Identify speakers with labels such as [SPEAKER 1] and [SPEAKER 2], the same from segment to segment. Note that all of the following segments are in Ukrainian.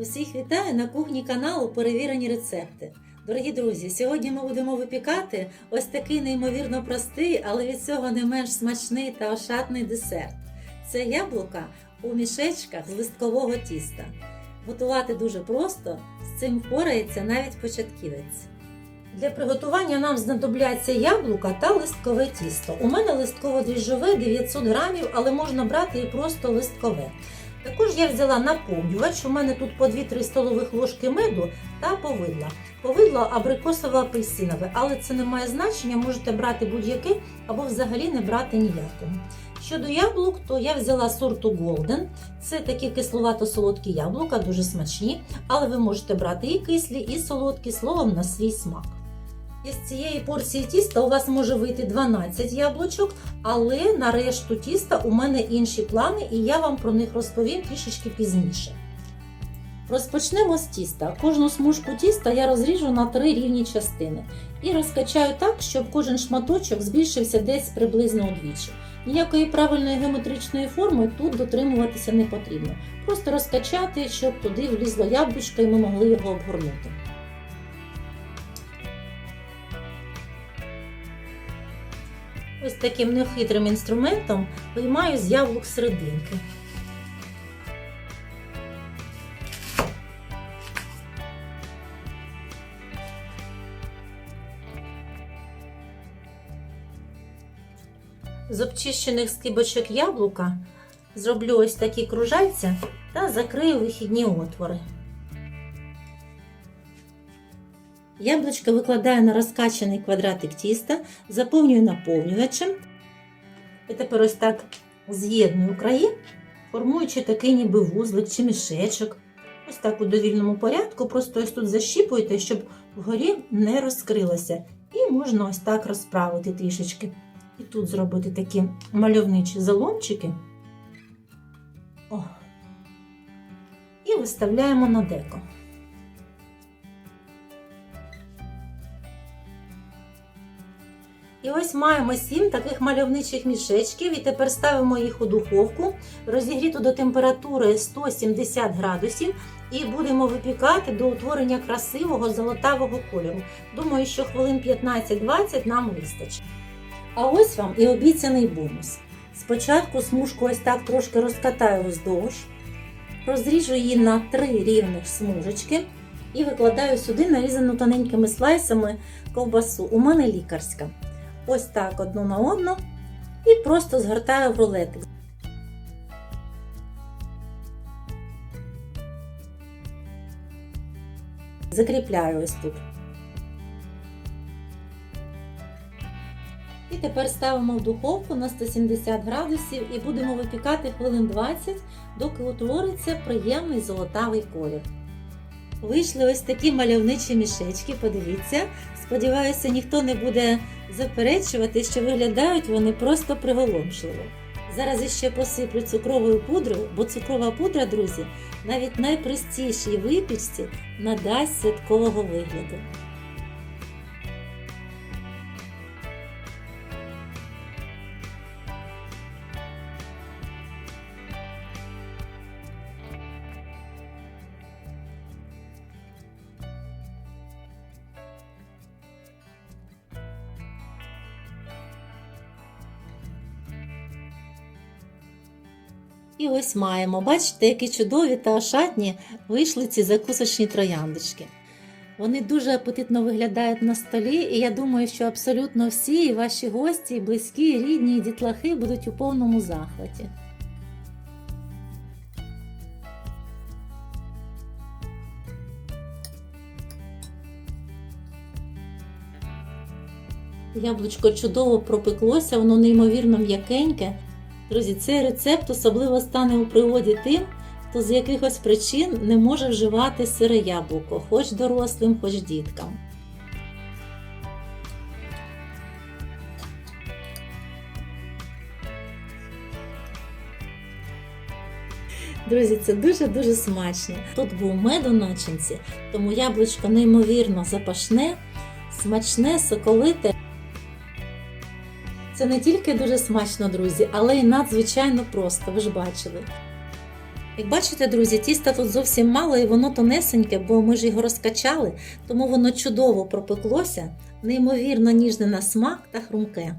[SPEAKER 1] Усіх вітаю на кухні каналу Перевірені рецепти. Дорогі друзі, сьогодні ми будемо випікати ось такий неймовірно простий, але від цього не менш смачний та ошатний десерт. Це яблука у мішечках з листкового тіста. Готувати дуже просто, з цим впорається навіть початківець. Для приготування нам знадобляться яблука та листкове тісто. У мене листково-дріжджове 900 грамів, але можна брати і просто листкове. Також я взяла наповнювач, у мене тут по 2-3 столових ложки меду та повидло. Повидло абрикосово-апельсинове, але це не має значення, можете брати будь-яке або взагалі не брати ніякого. Щодо яблук, то я взяла сорту Golden. Це такі кисловато-солодкі яблука, дуже смачні, але ви можете брати і кислі, і солодкі, словом на свій смак. Із цієї порції тіста у вас може вийти 12 яблучок, але на решту тіста у мене інші плани, і я вам про них розповім трішечки пізніше. Розпочнемо з тіста. Кожну смужку тіста я розріжу на три рівні частини і розкачаю так, щоб кожен шматочок збільшився десь приблизно удвічі. Ніякої правильної геометричної форми тут дотримуватися не потрібно. Просто розкачати, щоб туди влізло яблучко і ми могли його обгорнути. Ось таким нехитрим інструментом виймаю з яблук серединки. З обчищених скибочок яблука зроблю ось такі кружальця та закрию вихідні отвори. Яблучко викладаю на розкачаний квадратик тіста, заповнюю наповнювачем. І тепер ось так з'єдную краї, формуючи такий ніби вузлик чи мішечок. Ось так у довільному порядку, просто ось тут защіпуєте, щоб вгорі не розкрилося. І можна ось так розправити трішечки. І тут зробити такі мальовничі заломчики. О. І виставляємо на деко. І ось маємо сім таких мальовничих мішечків, і тепер ставимо їх у духовку, розігріту до температури 170 градусів, і будемо випікати до утворення красивого золотавого кольору. Думаю, що хвилин 15-20 нам вистачить. А ось вам і обіцяний бонус. Спочатку смужку ось так трошки розкатаю вздовж, розріжу її на три рівних смужечки і викладаю сюди нарізану тоненькими слайсами ковбасу. У мене лікарська. Ось так одну на одну і просто згортаю в рулетик. Закріпляю ось тут. І тепер ставимо в духовку на 170 градусів і будемо випікати хвилин 20, доки утвориться приємний золотавий колір. Вийшли ось такі мальовничі мішечки, подивіться. Сподіваюся, ніхто не буде заперечувати, що виглядають вони просто приголомшливо. Зараз іще посиплю цукровою пудрою, бо цукрова пудра, друзі, навіть найпростішій випічці надасть святкового вигляду. І ось маємо. Бачите, які чудові та ошатні вийшли ці закусочні трояндочки. Вони дуже апетитно виглядають на столі, і я думаю, що абсолютно всі і ваші гості, і близькі, і рідні, і дітлахи будуть у повному захваті. Яблучко чудово пропеклося, воно неймовірно м'якеньке. Друзі, цей рецепт особливо стане у пригоді тим, хто з якихось причин не може вживати сире яблуко, хоч дорослим, хоч діткам. Друзі, це дуже-дуже смачно. Тут був мед у начинці, тому яблучко неймовірно запашне, смачне, соковите. Це не тільки дуже смачно, друзі, але й надзвичайно просто, ви ж бачили. Як бачите, друзі, тіста тут зовсім мало і воно тонесеньке, бо ми ж його розкачали, тому воно чудово пропеклося, неймовірно ніжне на смак та хрумке.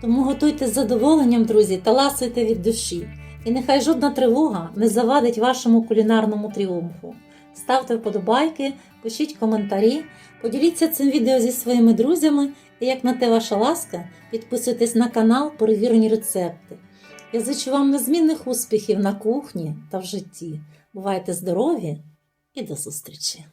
[SPEAKER 1] Тому готуйте з задоволенням, друзі, та ласуйте від душі. І нехай жодна тривога не завадить вашому кулінарному тріумфу. Ставте вподобайки, пишіть коментарі, поділіться цим відео зі своїми друзями і, як на те ваша ласка, підписуйтесь на канал Перевірені рецепти. Я зичу вам незмінних успіхів на кухні та в житті. Бувайте здорові і до зустрічі!